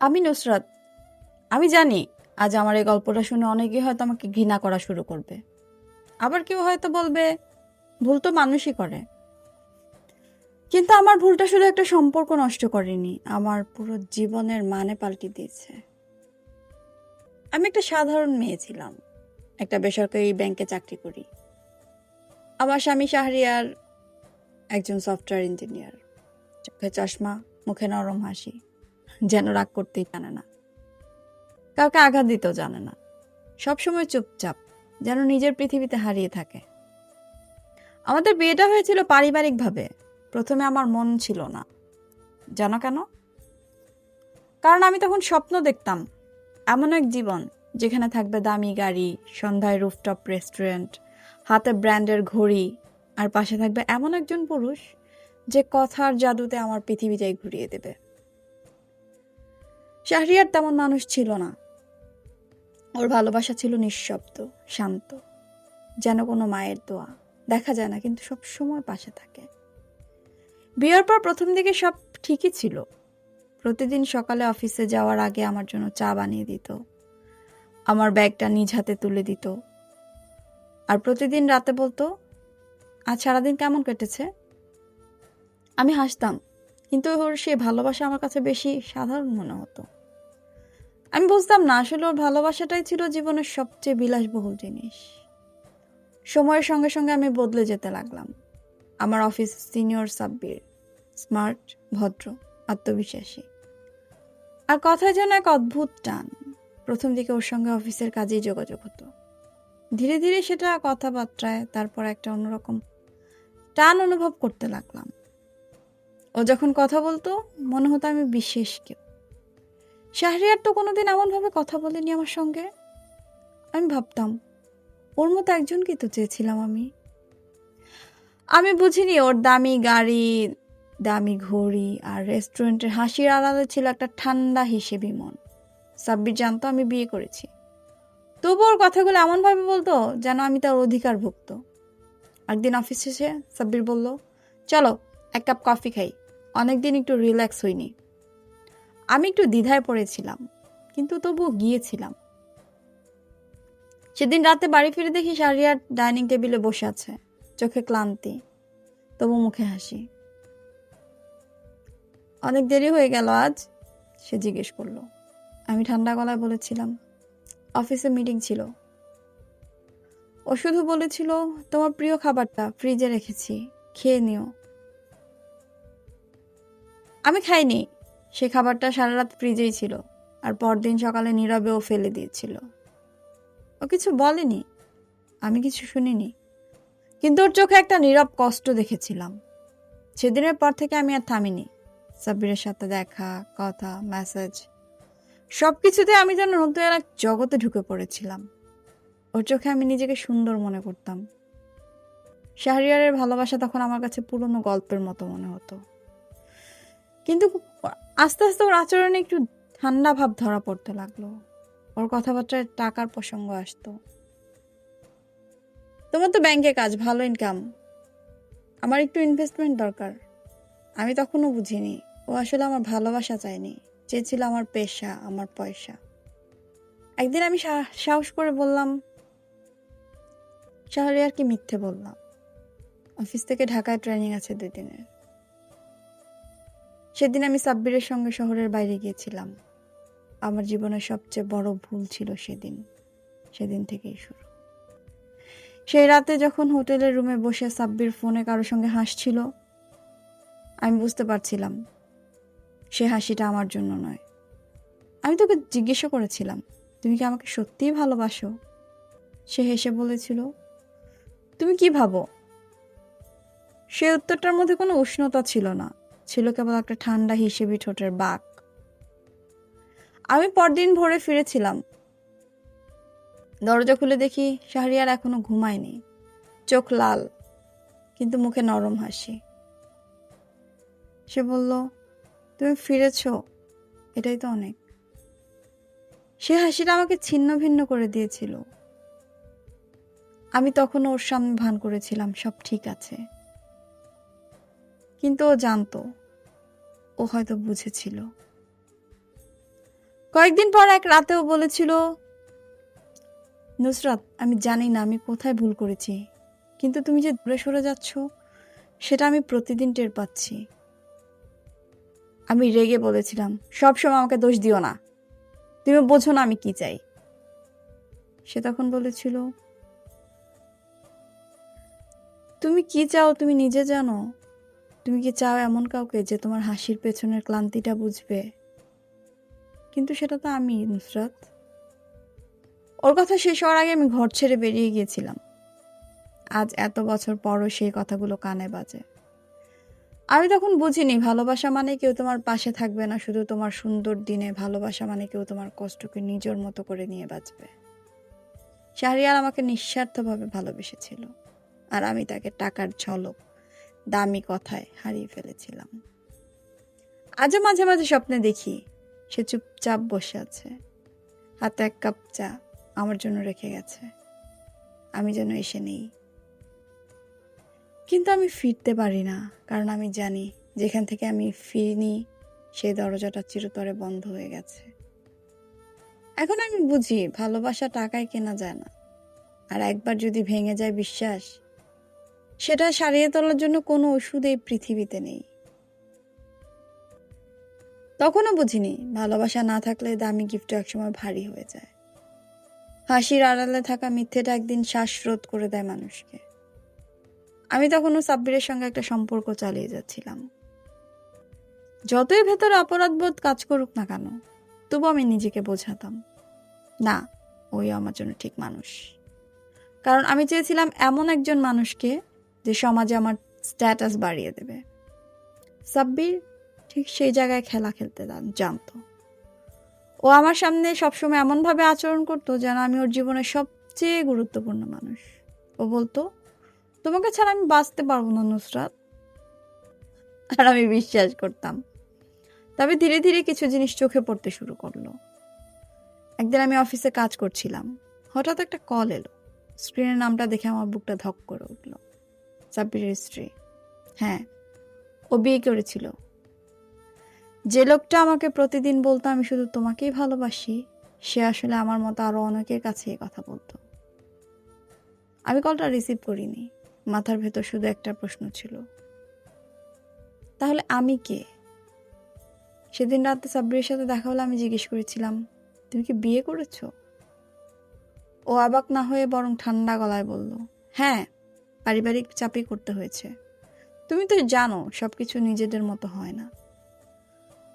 আমি নুসরাত। আমি জানি আজ আমার এই গল্পটা শুনে অনেকে হয়তো আমাকে ঘৃণা করা শুরু করবে। আবার কেউ হয়তো বলবে, ভুল তো মানুষই করে। কিন্তু আমার ভুলটা শুধু একটা সম্পর্ক নষ্ট করেনি, আমার পুরো জীবনের মানে পাল্টে দিয়েছে। আমি একটা সাধারণ মেয়ে ছিলাম, একটা বেসরকারি ব্যাংকে চাকরি করি। আমার স্বামী শাহরিয়ার, একজন সফটওয়্যার ইঞ্জিনিয়ার। চোখে চশমা, মুখে নরম হাসি। যেন রাগ করতেই জানে না। কাউকে আঘাত দিতেও জানে না। সবসময় চুপচাপ যেন নিজের পৃথিবীতে হারিয়ে থাকে। আমাদের বিয়েটা হয়েছিল পারিবারিকভাবে। প্রথমে আমার মন ছিল না। জানো কেন? কারণ আমি তখন স্বপ্ন দেখতাম, এমন এক জীবন যেখানে থাকবে দামি গাড়ি, সন্ধ্যায় রুফটপ রেস্টুরেন্ট, হাতে ব্র্যান্ডের ঘড়ি, আর পাশে থাকবে এমন একজন পুরুষ যে কথার জাদুতে আমার পৃথিবীটাই ঘুরিয়ে দেবে। শাহরিয়ার তেমন মানুষ ছিল না। ওর ভালোবাসা ছিল নিঃশব্দ, শান্ত, যেন কোনো মায়ের দোয়া। দেখা যায় না, কিন্তু সব সময় পাশে থাকে। বিয়ের পর প্রথম দিকে সব ঠিকই ছিল। প্রতিদিন সকালে অফিসে যাওয়ার আগে আমার জন্য চা বানিয়ে দিত। আমার ব্যাগটা নিজ হাতে তুলে দিত। আর প্রতিদিন রাতে বলতো, আজ সারাদিন কেমন কেটেছে? আমি হাসতাম। কিন্তু ওর সে ভালোবাসা আমার কাছে বেশি সাধারণ মনে হতো। আমি বুঝতাম না, আসলে ওর ভালোবাসাটাই ছিল জীবনের সবচেয়ে বিলাসবহুল জিনিস। সময়ের সঙ্গে সঙ্গে আমি বদলে যেতে লাগলাম। আমার অফিস সিনিয়র সাব্বির, স্মার্ট, ভদ্র, আত্মবিশ্বাসী। আর কথায় যেন এক অদ্ভুত টান, প্রথম দিকে ওর সঙ্গে অফিসের কাজেই যোগাযোগ হতো। ধীরে ধীরে সেটা কথাবার্তায়, তারপর একটা অন্যরকম টান অনুভব করতে লাগলাম। ও যখন কথা বলতো, মনে হতো আমি বিশেষ কেউ। শাহরিয়ার তো কোনোদিন এমনভাবে কথা বলেনি আমার সঙ্গে। আমি ভাবতাম, ওর মতো একজনকে তো চেয়েছিলাম আমি। আমি বুঝিনি ওর দামি গাড়ি, দামি ঘড়ি আর রেস্টুরেন্টের হাসির আলাদা ছিল একটা ঠান্ডা হিসেবে মন। সাব্বির জানতো আমি বিয়ে করেছি। তবু ওর কথাগুলো এমনভাবে বলতো যেন আমি তার অধিকারভুক্ত। একদিন অফিস শেষে সাব্বির বলল, চলো, এক কাপ কফি খাই। অনেকদিন একটু রিল্যাক্স হইনি। আমি একটু দ্বিধায় পড়েছিলাম, কিন্তু তবুও গিয়েছিলাম। সেদিন রাতে বাড়ি ফিরে দেখি শারিয়ার ডাইনিং টেবিলে বসে আছে, চোখে ক্লান্তি, তবু মুখে হাসি। অনেক দেরি হয়ে গেল আজ? সে জিজ্ঞেস করল। আমি ঠান্ডা গলায় বলেছিলাম, অফিসে মিটিং ছিল। ও শুধু বলেছিল, তোমার প্রিয় খাবারটা ফ্রিজে রেখেছি, খেয়ে নিও। আমি খাইনি। সে খাবারটা সারা রাত ফ্রিজেই ছিল আর পরদিন সকালে নীরবে ও ফেলে দিয়েছিল। ও কিছু বলেনি। আমি কিছু শুনিনি। কিন্তু ওর চোখে একটা নীরব কষ্ট দেখেছিলাম। সেদিনের পর থেকে আমি আর থামিনি। সাব্বিরের সাথে দেখা, কথা মেসেজ সব কিছুতে আমি যেন নতুন এক জগতে ঢুকে পড়েছিলাম। ওর চোখে আমি নিজেকে সুন্দর মনে করতাম। শাহরিয়ারের ভালোবাসা তখন আমার কাছে পুরনো গল্পের মতো মনে হতো। কিন্তু আস্তে আস্তে ওর আচরণে একটু ঠান্ডা ভাব ধরা পড়তে লাগল। ওর কথাবার্তায় টাকার প্রসঙ্গ আসতো। তোমার তো ব্যাংকে কাজ, ভালো ইনকাম আমার একটু ইনভেস্টমেন্ট দরকার। আমি তখনও বুঝিনি। ও আসলে আমার ভালোবাসা চায়নি। চেয়েছিল আমার পেশা, আমার পয়সা। একদিন আমি সাহস করে বললাম শাহরিয়ার কি মিথ্যে বললাম। অফিস থেকে ঢাকায় ট্রেনিং আছে দুই দিনের। সেদিন আমি সাব্বিরের সঙ্গে শহরের বাইরে গিয়েছিলাম। আমার জীবনের সবচেয়ে বড় ভুল ছিল সেদিন সেদিন থেকেই শুরু। সেই রাতে যখন হোটেলের রুমে বসে সাব্বির ফোনে কারোর সঙ্গে হাসছিল, আমি বুঝতে পারছিলাম, সে হাসিটা আমার জন্য নয়। আমি তোকে জিজ্ঞাসা করেছিলাম, তুমি কি আমাকে সত্যিই ভালোবাসো? সে হেসে বলেছিল, তুমি কি ভাবো? সে উত্তরটার মধ্যে কোনো উষ্ণতা ছিল না। ছিল কেবল একটা ঠান্ডা হিসেবে ঠোঁটের বাক। আমি পরদিন ভোরে ফিরেছিলাম। দরজা খুলে দেখি শাহরিয়ার এখনও ঘুমায়নি। চোখ লাল, কিন্তু মুখে নরম হাসি। সে বলল, তুমি ফিরেছ? এটাই তো অনেক। সে হাসিটা আমাকে ছিন্ন ভিন্ন করে দিয়েছিল। আমি তখন ওর সামনে ভান করেছিলাম, সব ঠিক আছে। কিন্তু ও জানতো ও হয়তো বুঝেছিল। কয়েকদিন পর এক রাতেও বলেছিল, নুসরাত, আমি জানি না, আমি কোথায় ভুল করেছি, কিন্তু তুমি যে দূরে সরে যাচ্ছ, সেটা আমি প্রতিদিন টের পাচ্ছি। আমি রেগে বলেছিলাম সবসময় আমাকে দোষ দিও না, তুমি বোঝো না আমি কি চাই। সে তখন বলেছিল, তুমি কি চাও, তুমি নিজে জানো তুমি কি চাও এমন কাউকে যে তোমার হাসির পেছনের ক্লান্তিটা বুঝবে? কিন্তু সেটা তো আমি, নুসরাত। ওর কথা শেষ হওয়ার আগে আমি ঘর ছেড়ে বেরিয়ে গিয়েছিলাম। আজ এত বছর পরও সেই কথাগুলো কানে বাজে। আমি তখন বুঝিনি, ভালোবাসা মানে কেউ তোমার পাশে থাকবে না, শুধু তোমার সুন্দর দিনে ভালোবাসা মানে কেউ তোমার কষ্টকে নিজের মতো করে নিয়ে বাঁচবে। শাহরিয়ার আমাকে নিঃস্বার্থভাবে ভালোবেসেছিল, আর আমি তাকে টাকার ঝলক দামি কথায় হারিয়ে ফেলেছিলাম। আজও মাঝে মাঝে স্বপ্নে দেখি সে চুপচাপ বসে আছে। হাতে এক কাপ চা আমার জন্য রেখে গেছে। আমি যেন এসে নেই। কিন্তু আমি ফিরতে পারি না, কারণ আমি জানি যেখান থেকে আমি ফিরিনি, সেই দরজাটা চিরতরে বন্ধ হয়ে গেছে। এখন আমি বুঝি ভালোবাসা টাকায় কেনা যায় না। আর একবার যদি ভেঙে যায় বিশ্বাস সেটা সারিয়ে তোলার জন্য কোনো ওষুধ এই পৃথিবীতে নেই। তখনও বুঝিনি, ভালোবাসা না থাকলে দামি গিফট একসময় ভারী হয়ে যায়। হাসির আড়ালে থাকা মিথ্যেটা একদিন শ্বাসরোধ করে দেয় মানুষকে। আমি তখনও সাব্বিরের সঙ্গে একটা সম্পর্ক চালিয়ে যাচ্ছিলাম। যতই ভেতরে অপরাধবোধ কাজ করুক না কেন, তবু আমি নিজেকে বোঝাতাম, না, ওই আমার জন্য ঠিক মানুষ। কারণ আমি চেয়েছিলাম এমন একজন মানুষকে যে সমাজে আমার স্ট্যাটাস বাড়িয়ে দেবে। সাব্বির ঠিক সেই জায়গায় খেলা খেলতে জান- জানতো। ও আমার সামনে সবসময় এমনভাবে আচরণ করতো যেন আমি ওর জীবনের সবচেয়ে গুরুত্বপূর্ণ মানুষ। ও বলতো, তোমাকে ছাড়া আমি বাঁচতে পারব না নুসরাত। আর আমি বিশ্বাস করতাম। তবে ধীরে ধীরে কিছু জিনিস চোখে পড়তে শুরু করল। একদিন আমি অফিসে কাজ করছিলাম। হঠাৎ একটা কল এলো। স্ক্রিনের নামটা দেখে আমার বুকটা ধক করে উঠল। সাব্বিরের স্ত্রী। হ্যাঁ ও বিয়ে করেছিল। যে লোকটা আমাকে প্রতিদিন বলতো, আমি শুধু তোমাকেই ভালোবাসি। সে আসলে আমার মতো আরও অনেকের কাছে কথা বলতো। আমি কলটা রিসিভ করিনি। মাথার ভেতর শুধু একটা প্রশ্ন ছিল। তাহলে আমি কে? সেদিন রাতে সাব্বিরের সাথে দেখা হলে আমি জিজ্ঞেস করেছিলাম, তুমি কি বিয়ে করেছ? ও অবাক না হয়ে বরং ঠান্ডা গলায় বলল হ্যাঁ পারিবারিক চাপই করতে হয়েছে। তুমি তো জানো সব কিছু নিজেদের মতো হয় না।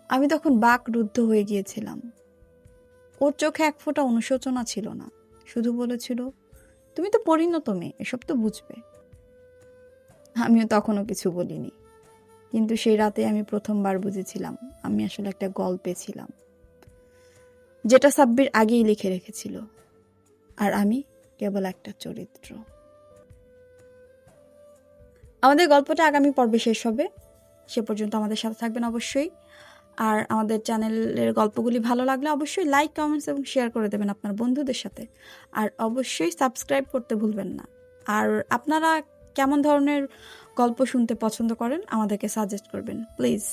আমি তখন বাক রুদ্ধ হয়ে গিয়েছিলাম। ওর চোখে এক ফোঁটা অনুশোচনা ছিল না। শুধু বলেছিল, তুমি তো পরিণত মেয়ে, এসব তো বুঝবে। আমিও তখনও কিছু বলিনি। কিন্তু সেই রাতে আমি প্রথমবার বুঝেছিলাম, আমি আসলে একটা গল্পে ছিলাম, যেটা সাব্বির আগেই লিখে রেখেছিল। আর আমি কেবল একটা চরিত্র। আমাদের গল্পটা আগামী পর্বে শেষ হবে। সে পর্যন্ত আমাদের সাথে থাকবেন অবশ্যই। আর আমাদের চ্যানেলের গল্পগুলি ভালো লাগলে অবশ্যই লাইক, কমেন্টস এবং শেয়ার করে দেবেন আপনার বন্ধুদের সাথে। আর অবশ্যই সাবস্ক্রাইব করতে ভুলবেন না। আর আপনারা কেমন ধরনের গল্প শুনতে পছন্দ করেন আমাদেরকে সাজেস্ট করবেন, প্লিজ।